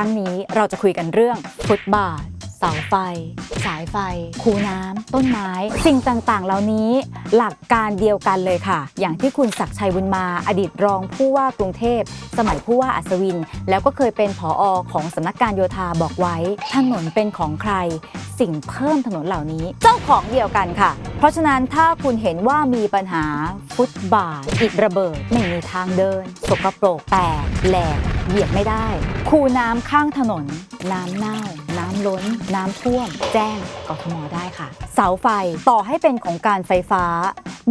ครั้งนี้เราจะคุยกันเรื่องฟุตบาท เสาไฟ สายไฟ คูน้ำ ต้นไม้ สิ่งต่างๆ เหล่านี้หลักการเดียวกันเลยค่ะ อย่างที่คุณศักชัยบุญมา อดีตรองผู้ว่ากรุงเทพ สมัยผู้ว่าอัศวิน แล้วก็เคยเป็นผออของสำนักการโยธาบอกไว้ ถนนเป็นของใคร สิ่งเพิ่มถนนเหล่านี้ เจ้าของเดียวกันค่ะ เพราะฉะนั้นถ้าคุณเห็นว่ามีปัญหาฟุตบาทอิดระเบิดไม่มีทางเดิน สกปรกแตกแหลกเหยียบไม่ได้ คูน้ำข้างถนน น้ำเน่า น้ำล้น น้ำท่วม แจ้งกทมได้ค่ะ เสาไฟต่อให้เป็นของการไฟฟ้า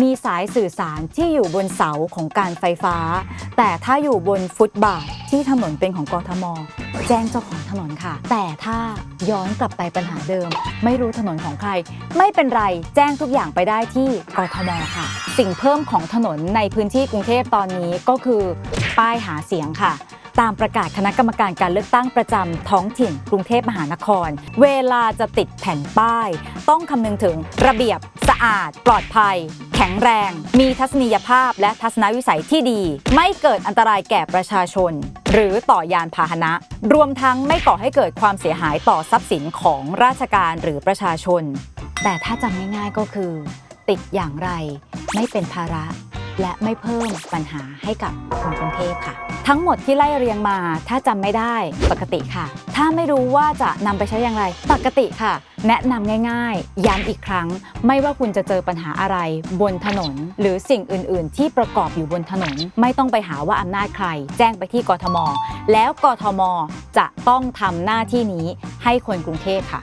มีสายสื่อสารที่อยู่บนเสาของการไฟฟ้า แต่ถ้าอยู่บนฟุตบาทที่ถนนเป็นของกทม แจ้งเจ้าของถนนค่ะ แต่ถ้าย้อนกลับไปปัญหาเดิม ไม่รู้ถนนของใคร ไม่เป็นไรแจ้งทุกอย่างไปได้ที่กทมค่ะ สิ่งเพิ่มของถนนในพื้นที่กรุงเทพตอนนี้ก็คือ ป้ายหาเสียงค่ะ ตามประกาศคณะกรรมการการเลือกตั้งประจำท้องถิ่นกรุงเทพมหานคร เวลาจะติดแผ่นป้าย ต้องคำนึงถึงระเบียบ สะอาด ปลอดภัย แข็งแรง มีทัศนียภาพและทัศนวิสัยที่ดี ไม่เกิดอันตรายแก่ประชาชน หรือต่อยานพาหนะ รวมทั้งไม่ก่อให้เกิดความเสียหายต่อทรัพย์สินของราชการหรือประชาชน แต่ถ้าจำง่ายๆก็คือ ติดอย่างไรไม่เป็นภาระ และไม่เพิ่มปัญหาให้กับคนกรุงเทพค่ะ ทั้งหมดที่ไล่เรียงมาถ้าจำไม่ได้ปกติค่ะ ถ้าไม่รู้ว่าจะนำไปใช้อย่างไร ปกติค่ะ แนะนำง่าย ๆ ย้ำอีกครั้ง ไม่ว่าคุณจะเจอปัญหาอะไร บนถนน หรือสิ่งอื่น ๆ ที่ประกอบอยู่บนถนน ไม่ต้องไปหาว่าอำนาจใคร แจ้งไปที่กทม แล้วกทมจะต้องทำหน้าที่นี้ให้คนกรุงเทพค่ะ